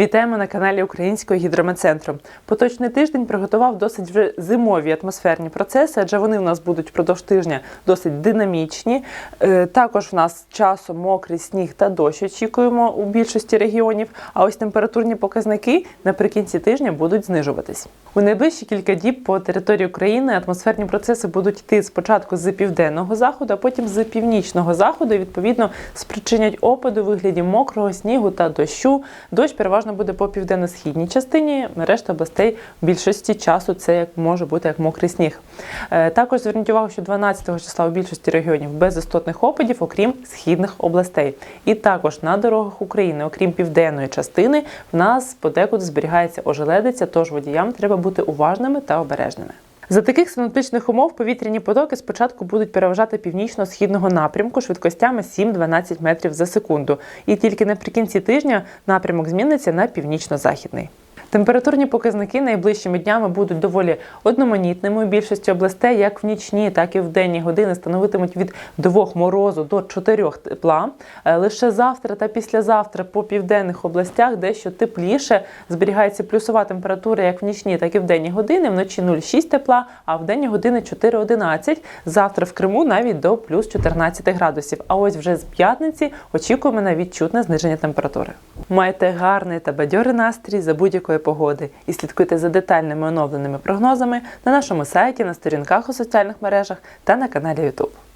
Вітаємо на каналі Українського гідрометцентру. Поточний тиждень приготував досить вже зимові атмосферні процеси, адже вони у нас будуть впродовж тижня досить динамічні. Е, Також в нас часом мокрий сніг та дощ очікуємо у більшості регіонів. А ось температурні показники наприкінці тижня будуть знижуватись. У найближчі кілька діб по території України атмосферні процеси будуть йти спочатку з південного заходу, а потім з північного заходу. І, відповідно, спричинять опади у вигляді мокрого снігу та дощу. Дощ переважно буде по південно-східній частині. Решта областей в більшості часу це як може бути як мокрий сніг. Е, Також зверніть увагу, що 12-го числа у більшості регіонів без істотних опадів, окрім східних областей. І також на дорогах України, окрім південної частини, в нас подекуди зберігається ожеледиця, тож водіям треба бути уважними та обережними. За таких синоптичних умов повітряні потоки спочатку будуть переважати північно-східного напрямку швидкостями 7-12 метрів за секунду. І тільки наприкінці тижня напрямок зміниться на північно-західний. Температурні показники найближчими днями будуть доволі одноманітними у більшості областей, як в нічні, так і в денні години становитимуть від 2 морозу до 4 тепла. Е, Лише завтра та післязавтра по південних областях дещо тепліше зберігається плюсова температура як в нічні, так і в денні години. Вночі 0,6 тепла, а в денні години 4,11. Завтра в Криму навіть до плюс 14 градусів. А ось вже з п'ятниці очікуємо на відчутне зниження температури. Майте гарний та бадьорий настрій за будь-якої погоди і слідкуйте за детальними оновленими прогнозами на нашому сайті, на сторінках у соціальних мережах та на каналі YouTube.